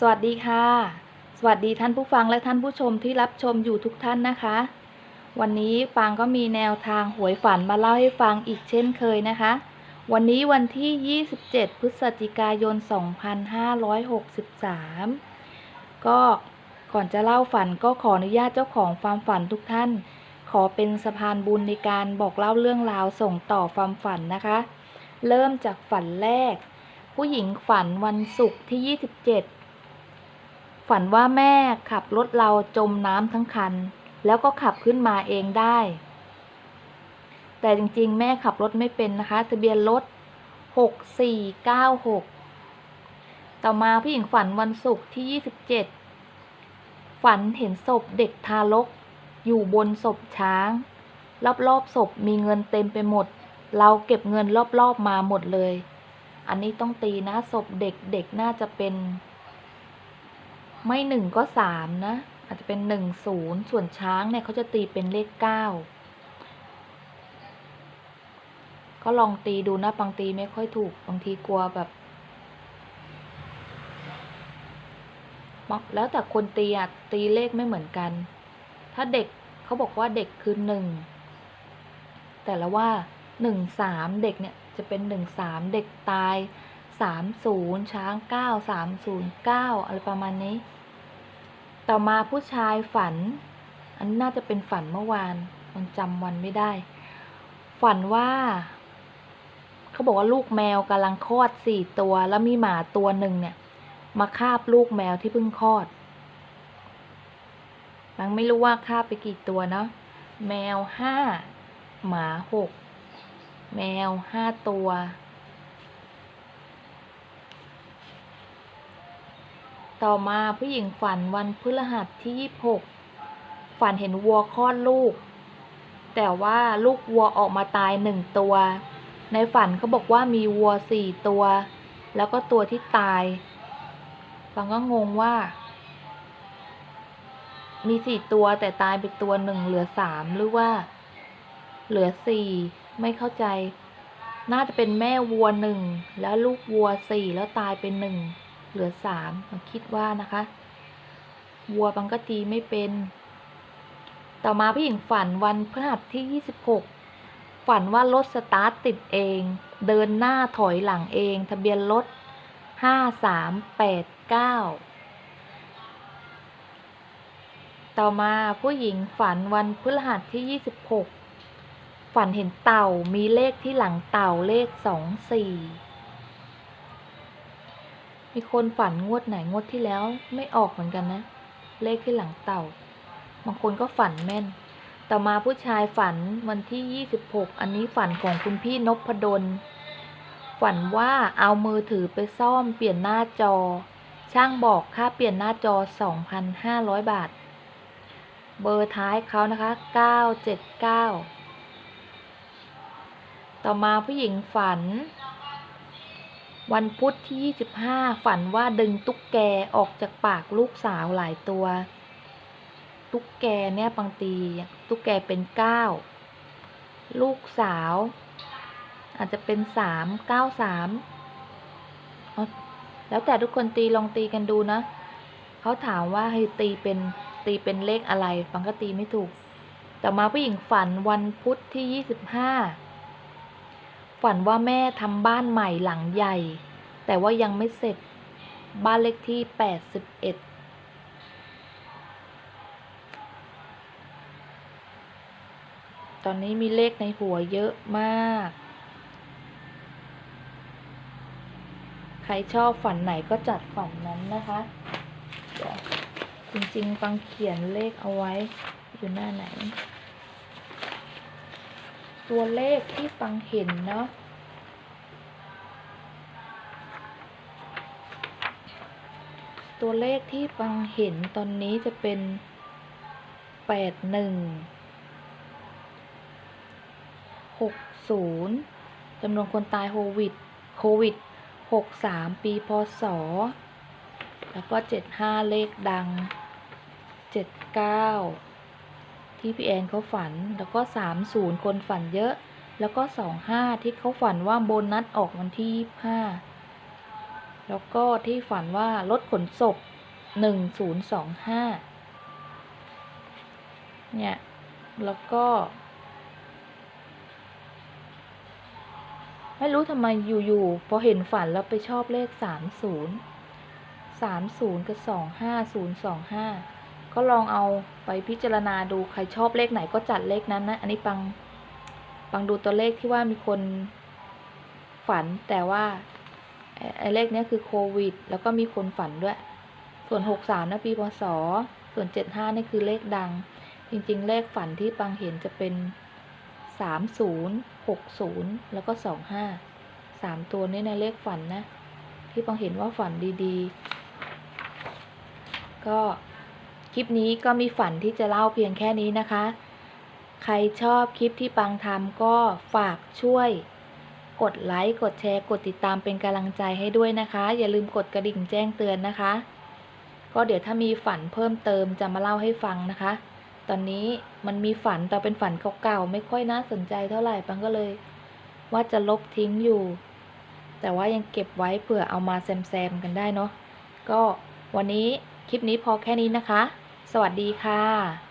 สวัสดีค่ะ สวัสดีท่านผู้ฟังและท่านผู้ชมที่รับชมอยู่ทุกท่านนะคะ วันนี้ปางก็มีแนวทางหวยฝันมาเล่าให้ฟังอีกเช่นเคยนะคะ วันนี้วันที่ 27 พฤศจิกายน 2563 ก็ก่อนจะเล่าฝันก็ขออนุญาตเจ้าของความฝันทุกท่าน ขอเป็นสะพานบุญในการบอกเล่าเรื่องราวส่งต่อความฝันนะคะ เริ่มจากฝันแรก ผู้หญิงฝันวันศุกร์ที่ 27 ฝันว่าแม่ขับรถเราจมน้ำทั้งคัน แล้วก็ขับขึ้นมาเองได้ แต่จริงๆ แม่ขับรถไม่เป็นนะคะ ทะเบียนรถ 6496 ต่อมาผู้หญิงฝันวันศุกร์ที่ 27 ฝันเห็นศพเด็กทารก อยู่บนศพช้าง รอบๆศพมีเงินเต็มไปหมด เราเก็บเงินรอบๆมาหมดเลย อันนี้ต้องตีนะศพเด็กเด็กน่าจะเป็น ไม่หนึ่งก็สามนะ อาจจะเป็นหนึ่งศูนย์ส่วนช้างเนี่ยเขาจะตีเป็นเลขเก้าก็ลองตีดูนะบางตีไม่ค่อยถูกบางทีกลัวแบบแล้วแต่คนตีอะตีเลขไม่เหมือนกัน ถ้าเด็กเขาบอกว่าเด็กคือหนึ่งแต่ละว่าหนึ่งสามเด็กเนี่ยจะเป็นหนึ่งสามเด็กตาย สามศูนย์ช้างเก้าสามศูนย์เก้าอะไรประมาณนี้ ต่อมาผู้ชายฝัน อันนน่าจะเป็นฝันเมื่อวาน มันจำวันไม่ได้ ฝันว่า เขาบอกว่าลูกแมวกำลังคลอดสี่ตัว แล้วมีหมาตัวหนึ่งเนี่ย มาคาบลูกแมวที่เพิ่งคลอดบางไม่รู้ว่าคาบไปกี่ตัวเนาะ แมวห้า หมาหก แมวห้าตัว ต่อมาผู้หญิงฝันวันพฤหัสที่ 26 ฝันเห็นวัวคลอดลูก แต่ว่าลูกวัวออกมาตายหนึ่งตัว ในฝันเขาบอกว่ามีวัวสี่ตัว แล้วก็ตัวที่ตายฟังก็งงว่า มีสี่ตัวแต่ตายไปตัวหนึ่งเหลือสามหรือว่า เหลือสี่ไม่เข้าใจ น่าจะเป็นแม่วัวหนึ่งแล้วลูกวัวสี่แล้วตายเป็นหนึ่ง เหลือสามมาคิดว่านะคะวัวบางก็ตีไม่เป็น ต่อมาผู้หญิงฝันวันพฤหัสที่ 26 ฝันว่ารถสตาร์ทติดเอง เดินหน้าถอยหลังเอง ทะเบียนรถ 5389 ต่อมาผู้หญิงฝันวันพฤหัสที่ 26 ฝันเห็นเต่ามีเลขที่หลังเต่าเลข 24 มีคนฝันงวดไหนงวดที่แล้วไม่ออกเหมือนกันนะ เลขที่หลังเต่า บางคนก็ฝันแม่น ต่อมาผู้ชายฝันวันที่ 26 อันนี้ฝันของคุณพี่นพดล ฝันว่าเอามือถือไปซ่อมเปลี่ยนหน้าจอ ช่างบอกค่าเปลี่ยนหน้าจอ 2,500 บาท เบอร์ท้ายเขานะคะ 979 ต่อมาผู้หญิงฝัน วันพุธที่ 25 ฝันว่าดึงตุ๊กแกออกจากปากลูกสาวหลายตัว ตุ๊กแกเนี่ยบางทีตุ๊กแกเป็น 9 ลูกสาว อาจจะเป็น 3 9 3เอาแล้วแต่ทุกคนตีลองตีกันดูนะเขาถามว่าให้ตีเป็นตีเป็นเลขอะไร ฟังก็ตีไม่ถูกต่อมาผู้หญิงฝันวันพุธที่ 25 ฝันว่าแม่ทำบ้านใหม่หลังใหญ่ แต่ว่ายังไม่เสร็จ บ้านเลขที่ 81ตอนนี้มีเลขในหัวเยอะมาก ใครชอบฝันไหนก็จัดฝันนั้นนะคะ จริงๆฟังเขียนเลขเอาไว้อยู่หน้าไหน ตัวเลขที่ฟังเห็นเนาะตัวเลขที่ฟังเห็นตอนนี้จะเป็นแปดหนึ่งหกศูนย์จำนวนคนตายโควิดโควิดหกสามปีพศ แล้วก็เจ็ดห้าเลขดังเจ็ดเก้า ที่พี่แอนเขาฝันแล้วก็สามศูนย์คนฝันเยอะ แล้วก็สองห้าที่เขาฝันว่าโบนัสออกวันที่ยี่ห้าแล้วก็ที่ฝันว่ารถขนศพหนึ่งศูนย์สองห้าเนี่ย แล้วก็ ไม่รู้ทำไมอยู่ๆพอเห็นฝันแล้วไปชอบเลขสามศูนย์สามศูนย์กับสองห้าศูนย์สองห้า ก็ลองเอาไปพิจารณาดูใครชอบเลขไหนก็จัดเลขนั้นนะ อันนี้ปังปังดูตัวเลขที่ว่ามีคนฝันแต่ว่าไอ้เลขนี้คือโควิด แล้วก็มีคนฝันด้วย ส่วนหกสามนะปีพศส่วนเจ็ดห้านี่คือเลขดัง จริง ๆ เลขฝันที่ปังเห็นจะเป็นสามศูนย์หกศูนย์แล้วก็สองห้าสามตัวนี้ในเลขฝันนะ ที่ปังเห็นว่าฝันดีๆ ก็ ลิปนี้ก็มีฝันที่จะเล่าเพียงแค่นี้นะคะ ใครชอบคลิปที่ปังทำก็ฝากช่วย กดไลค์ กดแชร์ กดติดตามเป็นกำลังใจให้ด้วยนะคะ อย่าลืมกดกระดิ่งแจ้งเตือนนะคะ ก็เดี๋ยวถ้ามีฝันเพิ่มเติมจะมาเล่าให้ฟังนะคะ ตอนนี้มันมีฝันแต่เป็นฝันเก่าๆไม่ค่อยน่าสนใจเท่าไหร่ปังก็เลย ว่าจะลบทิ้งอยู่ แต่ว่ายังเก็บไว้เผื่อเอามาแซมๆกันได้เนาะก็วันนี้คลิปนี้พอแค่นี้นะคะ สวัสดีค่ะ